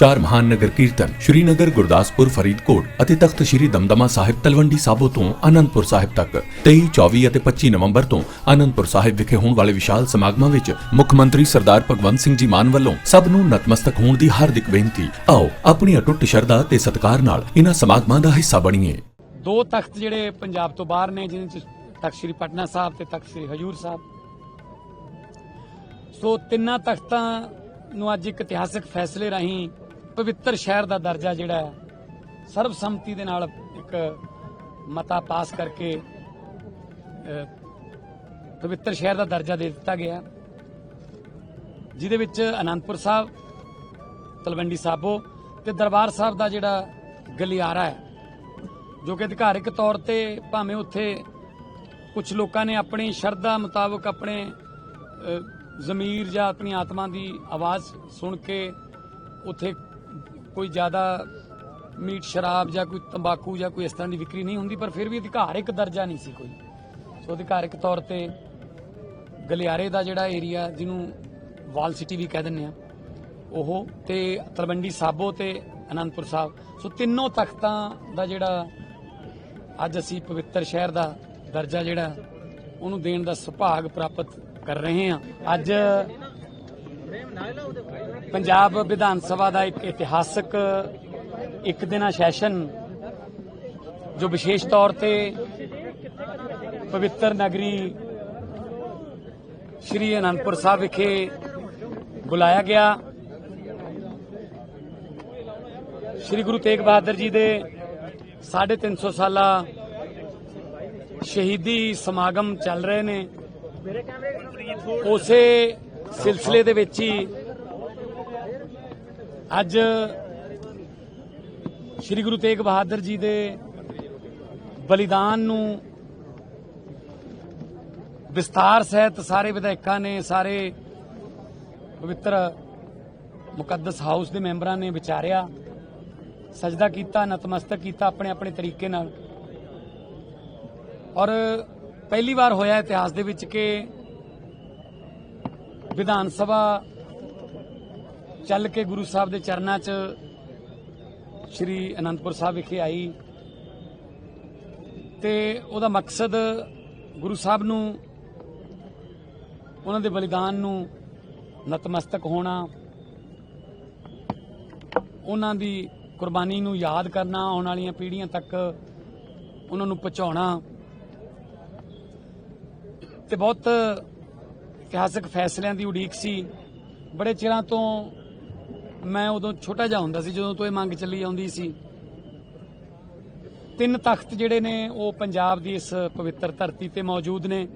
ਚਾਰ ਮਹਾਨ ਨਗਰ ਕੀਰਤਨ ਸ਼੍ਰੀਨਗਰ, ਗੁਰਦਾਸਪੁਰ, ਫਰੀਦਕੋਟ ਅਤੇ ਤਖਤ ਸ਼੍ਰੀ ਦਮਦਮਾ ਸਾਹਿਬ ਤਲਵੰਡੀ ਸਾਬੋ ਤੋਂ ਆਨੰਦਪੁਰ ਸਾਹਿਬ ਤੱਕ। 23 24 ਅਤੇ 25 ਨਵੰਬਰ ਤੋਂ ਆਨੰਦਪੁਰ ਸਾਹਿਬ ਵਿਖੇ ਹੋਣ ਵਾਲੇ ਵਿਸ਼ਾਲ ਸਮਾਗਮਾਂ ਵਿੱਚ ਮੁੱਖ ਮੰਤਰੀ ਸਰਦਾਰ ਭਗਵੰਤ ਸਿੰਘ ਜੀ ਮਾਨ ਵੱਲੋਂ ਸਭ ਨੂੰ ਨਤਮਸਤਕ ਹੋਣ ਦੀ ਹਾਰਦਿਕ ਬੇਨਤੀ। ਆਓ, ਆਪਣੀ ਅਟੁੱਟ ਸ਼ਰਧਾ ਤੇ ਸਤਿਕਾਰ ਨਾਲ ਇਹਨਾਂ ਸਮਾਗਮਾਂ ਦਾ ਹਿੱਸਾ ਬਣੀਏ। ਦੋ ਤਖਤ ਜਿਹੜੇ ਪੰਜਾਬ ਤੋਂ ਬਾਹਰ ਨੇ, ਜਿਨ੍ਹਾਂ ਚ ਤਖਤ ਸ੍ਰੀ ਪਟਨਾ ਸਾਹਿਬ ਤੇ ਤਖਤ ਸ੍ਰੀ ਹਜੂਰ ਸਾਹਿਬ। ਸੋ ਤਿੰਨਾਂ ਤਖਤਾਂ ਨੂੰ ਅੱਜ ਇੱਕ ਇਤਿਹਾਸਕ ਫੈਸਲੇ ਰਾਹੀਂ ਪਵਿੱਤਰ ਸ਼ਹਿਰ ਦਾ ਦਰਜਾ ਜਿਹੜਾ ਹੈ ਸਰਬਸੰਮਤੀ ਦੇ ਨਾਲ ਇੱਕ ਮਤਾ ਪਾਸ ਕਰਕੇ ਪਵਿੱਤਰ ਸ਼ਹਿਰ ਦਾ ਦਰਜਾ ਦੇ ਦਿੱਤਾ ਗਿਆ ਜਿਹਦੇ ਵਿੱਚ ਅਨੰਦਪੁਰ ਸਾਹਿਬ, ਤਲਵੰਡੀ ਸਾਬੋ ਤੇ ਦਰਬਾਰ ਸਾਹਿਬ ਦਾ ਜਿਹੜਾ ਗਲਿਆਰਾ ਹੈ, ਜੋ ਕਿ ਅਧਿਕਾਰਿਕ ਤੌਰ ਤੇ ਭਾਵੇਂ ਉੱਥੇ ਕੁਝ ਲੋਕਾਂ ਨੇ ਆਪਣੀ ਸ਼ਰਧਾ ਮੁਤਾਬਕ ਆਪਣੇ ਜ਼ਮੀਰ ਜਾਂ ਆਪਣੀ ਆਤਮਾ ਦੀ ਆਵਾਜ਼ ਸੁਣ ਕੇ ਉੱਥੇ ਕੋਈ ਜ਼ਿਆਦਾ ਮੀਟ, ਸ਼ਰਾਬ ਜਾਂ ਕੋਈ ਤੰਬਾਕੂ ਜਾਂ ਕੋਈ ਇਸ ਤਰ੍ਹਾਂ ਦੀ ਵਿਕਰੀ ਨਹੀਂ ਹੁੰਦੀ, ਪਰ ਫਿਰ ਵੀ ਅਧਿਕਾਰਿਕ ਦਰਜਾ ਨਹੀਂ ਸੀ ਕੋਈ। ਸੋ ਅਧਿਕਾਰਿਕ ਤੌਰ ਤੇ ਗਲਿਆਰੇ ਦਾ ਜਿਹੜਾ ਏਰੀਆ ਜਿਹਨੂੰ ਵਾਲ ਸਿਟੀ ਵੀ ਕਹਿ ਦਿੰਦੇ ਆ, ਉਹ ਤੇ ਤਲਵੰਡੀ ਸਾਬੋ ਤੇ ਅਨੰਦਪੁਰ ਸਾਹਿਬ। ਸੋ ਤਿੰਨੋਂ ਤਖਤਾਂ ਦਾ ਜਿਹੜਾ ਅੱਜ ਅਸੀਂ ਪਵਿੱਤਰ ਸ਼ਹਿਰ ਦਾ ਦਰਜਾ ਜਿਹੜਾ ਉਹਨੂੰ ਦੇਣ ਦਾ ਸੁਭਾਗ ਪ੍ਰਾਪਤ ਕਰ ਰਹੇ ਹਾਂ। ਅੱਜ ਪੰਜਾਬ ਵਿਧਾਨ ਸਭਾ ਦਾ ਇੱਕ ਇਤਿਹਾਸਕ ਇੱਕ ਦਿਨਾ ਸੈਸ਼ਨ ਜੋ ਵਿਸ਼ੇਸ਼ ਤੌਰ ਤੇ ਪਵਿੱਤਰ ਨਗਰੀ ਸ਼੍ਰੀ ਅਨੰਦਪੁਰ ਸਾਹਿਬ ਵਿਖੇ ਬੁਲਾਇਆ ਗਿਆ। ਸ਼੍ਰੀ ਗੁਰੂ ਤੇਗ ਬਹਾਦਰ ਜੀ ਦੇ 350 ਸਾਲਾ ਸ਼ਹੀਦੀ ਸਮਾਗਮ ਚੱਲ ਰਹੇ ਨੇ। ਉਸੇ ਸਿਲਸਿਲੇ ਦੇ ਵਿੱਚ ਹੀ ਅੱਜ ਸ਼੍ਰੀ ਗੁਰੂ ਤੇਗ ਬਹਾਦਰ ਜੀ ਦੇ ਬਲੀਦਾਨ ਨੂੰ ਵਿਸਥਾਰ ਸਹਿਤ ਸਾਰੇ ਵਿਧਾਇਕਾਂ ਨੇ, ਸਾਰੇ ਪਵਿੱਤਰ ਮੁਕੱਦਸ ਹਾਊਸ ਦੇ ਮੈਂਬਰਾਂ ਨੇ ਵਿਚਾਰਿਆ, ਸਜਦਾ ਕੀਤਾ, ਨਤਮਸਤਕ ਕੀਤਾ ਆਪਣੇ ਆਪਣੇ ਤਰੀਕੇ ਨਾਲ। ਔਰ ਪਹਿਲੀ ਵਾਰ ਹੋਇਆ ਇਤਿਹਾਸ ਦੇ ਵਿੱਚ ਕਿ ਵਿਧਾਨ ਸਭਾ ਚੱਲ ਕੇ ਗੁਰੂ ਸਾਹਿਬ ਦੇ ਚਰਨਾਂ 'ਚ ਸ਼੍ਰੀ ਅਨੰਦਪੁਰ ਸਾਹਿਬ ਵਿਖੇ ਆਈ ਤੇ ਉਹਦਾ ਮਕਸਦ ਗੁਰੂ ਸਾਹਿਬ ਨੂੰ, ਉਹਨਾਂ ਦੇ ਬਲੀਦਾਨ ਨੂੰ ਨਤਮਸਤਕ ਹੋਣਾ, ਉਹਨਾਂ ਦੀ ਕੁਰਬਾਨੀ ਨੂੰ ਯਾਦ ਕਰਨਾ, ਆਉਣ ਵਾਲੀਆਂ ਪੀੜ੍ਹੀਆਂ ਤੱਕ ਉਹਨਾਂ ਨੂੰ ਪਹੁੰਚਾਉਣਾ ਤੇ ਬਹੁਤ ਇਤਿਹਾਸਕ ਫੈਸਲਿਆਂ ਦੀ ਉਡੀਕ ਸੀ। ਬੜੇ ਚਿਰਾਂ ਤੋਂ ਮੈਂ ਉਦੋਂ ਛੋਟਾ ਜਿਹਾ ਹੁੰਦਾ ਸੀ, ਜਦੋਂ ਤੋਂ ਇਹ ਮੰਗ ਚੱਲੀ ਆਉਂਦੀ ਸੀ। ਤਿੰਨ ਤਖਤ ਜਿਹੜੇ ਨੇ, ਉਹ ਪੰਜਾਬ ਦੀ ਇਸ ਪਵਿੱਤਰ ਧਰਤੀ ਤੇ ਮੌਜੂਦ ਨੇ।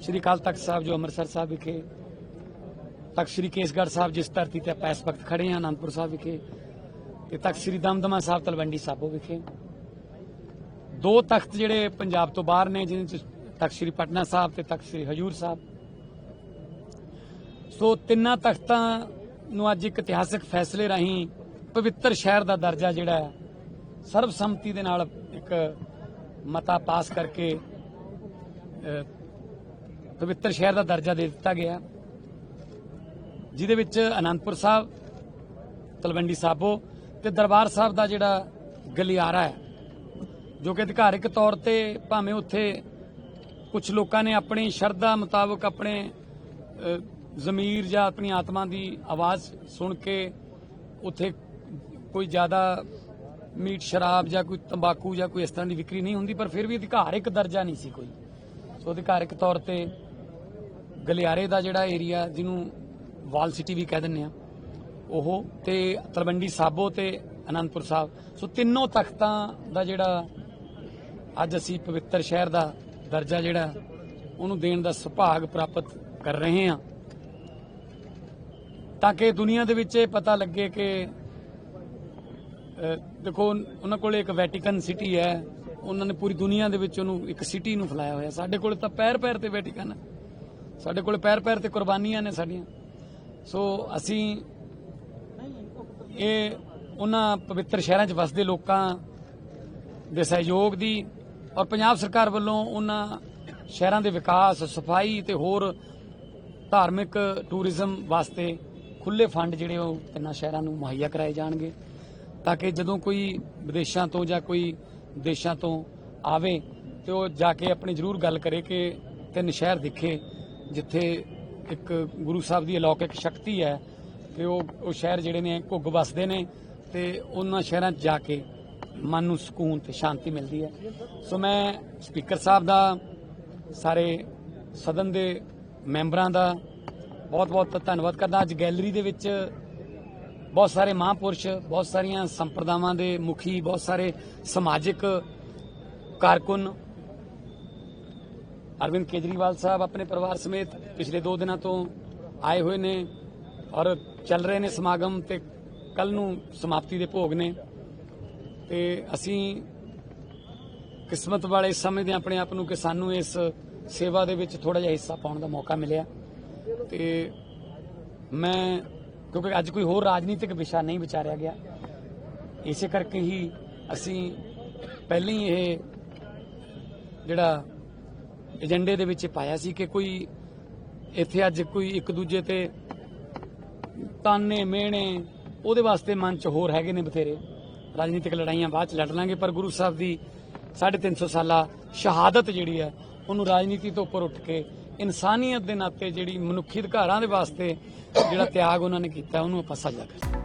ਸ਼੍ਰੀ ਅਕਾਲ ਤਖਤ ਸਾਹਿਬ ਜੋ ਅੰਮ੍ਰਿਤਸਰ ਸਾਹਿਬ ਵਿਖੇ, ਤਖਤ ਸ਼੍ਰੀ ਕੇਸਗੜ੍ਹ ਸਾਹਿਬ ਜਿਸ ਧਰਤੀ ਤੇ ਆਪਾਂ ਇਸ ਵਕਤ ਖੜੇ ਹਾਂ, ਅਨੰਦਪੁਰ ਸਾਹਿਬ ਵਿਖੇ ਤੇ ਤਖਤ ਸ਼੍ਰੀ ਦਮਦਮਾ ਸਾਹਿਬ ਤਲਵੰਡੀ ਸਾਬੋ ਵਿਖੇ। ਦੋ ਤਖਤ ਜਿਹੜੇ ਪੰਜਾਬ ਤੋਂ ਬਾਹਰ ਨੇ ਜਿਨ੍ਹਾਂ ਚ ਤਖਤ ਸ਼੍ਰੀ ਪਟਨਾ ਸਾਹਿਬ ਤੇ ਤਖਤ ਸ਼੍ਰੀ ਹਜੂਰ ਸਾਹਿਬ। ਸੋ ਤਿੰਨਾਂ ਤਖਤਾਂ ਨੂੰ ਅੱਜ ਇੱਕ ਇਤਿਹਾਸਕ ਫੈਸਲੇ ਰਾਹੀਂ ਪਵਿੱਤਰ ਸ਼ਹਿਰ ਦਾ ਦਰਜਾ ਜਿਹੜਾ ਹੈ, ਸਰਬਸੰਮਤੀ ਦੇ ਨਾਲ ਇੱਕ ਮਤਾ ਪਾਸ ਕਰਕੇ ਪਵਿੱਤਰ ਸ਼ਹਿਰ ਦਾ ਦਰਜਾ ਦੇ ਦਿੱਤਾ ਗਿਆ। ਜਿਹਦੇ ਵਿੱਚ ਅਨੰਦਪੁਰ ਸਾਹਿਬ, ਤਲਵੰਡੀ ਸਾਬੋ ਤੇ ਦਰਬਾਰ ਸਾਹਿਬ ਦਾ ਜਿਹੜਾ ਗਲਿਆਰਾ ਹੈ, ਜੋ ਕਿ ਅਧਿਕਾਰਿਕ ਤੌਰ ਤੇ ਭਾਵੇਂ ਉੱਥੇ ਕੁਝ ਲੋਕਾਂ ਨੇ ਆਪਣੀ ਸ਼ਰਧਾ ਮੁਤਾਬਕ ਆਪਣੇ ਜ਼ਮੀਰ ਜਾਂ ਆਪਣੀ ਆਤਮਾ ਦੀ ਆਵਾਜ਼ ਸੁਣ ਕੇ ਉੱਥੇ ਕੋਈ ਜ਼ਿਆਦਾ ਮੀਟ ਸ਼ਰਾਬ ਜਾਂ ਕੋਈ ਤੰਬਾਕੂ ਜਾਂ ਕੋਈ ਇਸ ਤਰ੍ਹਾਂ ਦੀ ਵਿਕਰੀ ਨਹੀਂ ਹੁੰਦੀ, ਪਰ ਫਿਰ ਵੀ ਅਧਿਕਾਰਿਕ ਦਰਜਾ ਨਹੀਂ ਸੀ ਕੋਈ। ਸੋ ਅਧਿਕਾਰਿਕ ਤੌਰ ਤੇ ਗਲਿਆਰੇ ਦਾ ਜਿਹੜਾ ਏਰੀਆ ਜਿਹਨੂੰ ਵਾਲ ਸਿਟੀ ਵੀ ਕਹਿ ਦਿੰਦੇ ਆ, ਉਹ ਤੇ ਤਲਵੰਡੀ ਸਾਬੋ ਤੇ ਅਨੰਦਪੁਰ ਸਾਹਿਬ। ਸੋ ਤਿੰਨੋਂ ਤਖਤਾਂ ਦਾ ਜਿਹੜਾ ਅੱਜ ਅਸੀਂ ਪਵਿੱਤਰ ਸ਼ਹਿਰ ਦਾ ਦਰਜਾ ਜਿਹੜਾ ਉਹਨੂੰ ਦੇਣ ਦਾ ਸੁਭਾਗ ਪ੍ਰਾਪਤ ਕਰ ਰਹੇ ਹਾਂ। ਤਾਂ ਕਿ ਦੁਨੀਆ ਦੇ ਵਿੱਚ ਇਹ ਪਤਾ ਲੱਗੇ ਕਿ ਦੇਖੋ, ਉਹਨਾਂ ਕੋਲ ਇੱਕ ਵੈਟੀਕਨ ਸਿਟੀ ਹੈ। ਉਹਨਾਂ ਨੇ ਪੂਰੀ ਦੁਨੀਆ ਦੇ ਵਿੱਚ ਉਹਨੂੰ ਇੱਕ ਸਿਟੀ ਨੂੰ ਫੈਲਾਇਆ ਹੋਇਆ। ਸਾਡੇ ਕੋਲ ਤਾਂ ਪੈਰ ਪੈਰ ਤੇ ਵੈਟੀਕਨ ਹੈ। ਸਾਡੇ ਕੋਲ ਪੈਰ ਪੈਰ ਤੇ ਕੁਰਬਾਨੀਆਂ ਨੇ ਸਾਡੀਆਂ। ਸੋ ਅਸੀਂ ਇਹ ਉਹਨਾਂ ਪਵਿੱਤਰ ਸ਼ਹਿਰਾਂ 'ਚ ਵਸਦੇ ਲੋਕਾਂ ਦੇ ਸਹਿਯੋਗ ਦੀ ਔਰ ਪੰਜਾਬ ਸਰਕਾਰ ਵੱਲੋਂ ਉਹਨਾਂ ਸ਼ਹਿਰਾਂ ਦੇ ਵਿਕਾਸ, ਸਫ਼ਾਈ ਤੇ ਹੋਰ ਧਾਰਮਿਕ ਟੂਰਿਜ਼ਮ ਵਾਸਤੇ ਖੁੱਲੇ ਫੰਡ ਜਿਹੜੇ ਉਹ ਤਿੰਨਾਂ ਸ਼ਹਿਰਾਂ ਨੂੰ ਮੁਹੱਈਆ ਕਰਾਏ ਜਾਣਗੇ ਤਾਂ ਕਿ ਜਦੋਂ ਕੋਈ ਵਿਦੇਸ਼ਾਂ ਤੋਂ ਜਾਂ ਕੋਈ ਦੇਸ਼ਾਂ ਤੋਂ ਆਵੇ ਤੇ ਉਹ ਜਾ ਕੇ ਆਪਣੀ ਜ਼ਰੂਰ ਗੱਲ ਕਰੇ ਕਿ ਤਿੰਨ ਸ਼ਹਿਰ ਦਿਖੇ ਜਿੱਥੇ ਇੱਕ ਗੁਰੂ ਸਾਹਿਬ ਦੀ ਅਲੌਕਿਕ ਸ਼ਕਤੀ ਹੈ ਕਿ ਉਹ ਉਹ ਸ਼ਹਿਰ ਜਿਹੜੇ ਨੇ ਘੁੱਗ ਵਸਦੇ ਨੇ ਤੇ ਉਹਨਾਂ ਸ਼ਹਿਰਾਂ 'ਚ ਜਾ ਕੇ ਮਨ ਨੂੰ ਸਕੂਨ ਤੇ ਸ਼ਾਂਤੀ ਮਿਲਦੀ ਹੈ। ਸੋ ਮੈਂ ਸਪੀਕਰ ਸਾਹਿਬ ਦਾ, ਸਾਰੇ ਸਦਨ ਦੇ ਮੈਂਬਰਾਂ ਦਾ ਬਹੁਤ-ਬਹੁਤ ਧੰਨਵਾਦ ਕਰਦਾ। ਅੱਜ ਗੈਲਰੀ ਦੇ ਵਿੱਚ ਬਹੁਤ ਸਾਰੇ ਮਹਾਂਪੁਰਸ਼, ਬਹੁਤ ਸਾਰੀਆਂ ਸੰਪਰਦਾਵਾਂ ਦੇ ਮੁਖੀ, ਬਹੁਤ ਸਾਰੇ ਸਮਾਜਿਕ ਕਾਰਕੁਨ। ਅਰਵਿੰਦ ਕੇਜਰੀਵਾਲ ਸਾਹਿਬ ਆਪਣੇ ਪਰਿਵਾਰ ਸਮੇਤ ਪਿਛਲੇ 2 ਦਿਨਾਂ ਤੋਂ ਆਏ ਹੋਏ ਨੇ ਔਰ ਚੱਲ ਰਹੇ ਨੇ ਸਮਾਗਮ ਤੇ ਕੱਲ ਨੂੰ ਸਮਾਪਤੀ ਦੇ ਭੋਗ ਨੇ। ਤੇ ਅਸੀਂ ਕਿਸਮਤ ਵਾਲੇ ਸਮਝਦੇ ਹਾਂ ਆਪਣੇ ਆਪ ਨੂੰ ਕਿ ਸਾਨੂੰ ਇਸ ਸੇਵਾ ਦੇ ਵਿੱਚ ਥੋੜਾ ਜਿਹਾ ਹਿੱਸਾ ਪਾਉਣ ਦਾ ਮੌਕਾ ਮਿਲਿਆ। ਤੇ ਮੈਂ, ਕਿਉਂਕਿ ਅੱਜ ਕੋਈ ਹੋਰ ਰਾਜਨੀਤਿਕ ਵਿਸ਼ਾ ਨਹੀਂ ਵਿਚਾਰਿਆ ਗਿਆ। ਇਸੇ ਕਰਕੇ ਹੀ ਅਸੀਂ ਪਹਿਲਾਂ ਹੀ ਇਹ ਜਿਹੜਾ ਏਜੰਡੇ ਦੇ ਵਿੱਚ ਪਾਇਆ ਸੀ ਕਿ ਕੋਈ ਇੱਥੇ ਅੱਜ ਕੋਈ ਇੱਕ ਦੂਜੇ ਤੇ ਤਾਨੇ, ਮਿਹਣੇ, ਉਹਦੇ ਵਾਸਤੇ ਮਨ ਚ ਹੋਰ ਹੈਗੇ ਨੇ ਬਥੇਰੇ। ਰਾਜਨੀਤਿਕ ਲੜਾਈਆਂ ਬਾਅਦ ਚ ਲੜ ਲਾਂਗੇ, ਪਰ ਗੁਰੂ ਸਾਹਿਬ ਦੀ 350 ਸਾਲਾ ਸ਼ਹਾਦਤ ਜਿਹੜੀ ਹੈ, ਉਹਨੂੰ ਰਾਜਨੀਤੀ ਤੋਂ ਉੱਪਰ ਉੱਠ ਕੇ ਇਨਸਾਨੀਅਤ ਦੇ ਨਾਤੇ ਜਿਹੜੀ ਮਨੁੱਖੀ ਅਧਿਕਾਰਾਂ ਦੇ ਵਾਸਤੇ ਜਿਹੜਾ ਤਿਆਗ ਉਹਨਾਂ ਨੇ ਕੀਤਾ, ਉਹਨੂੰ ਆਪਾਂ ਸਾਂਝਾ ਕਰੀਏ।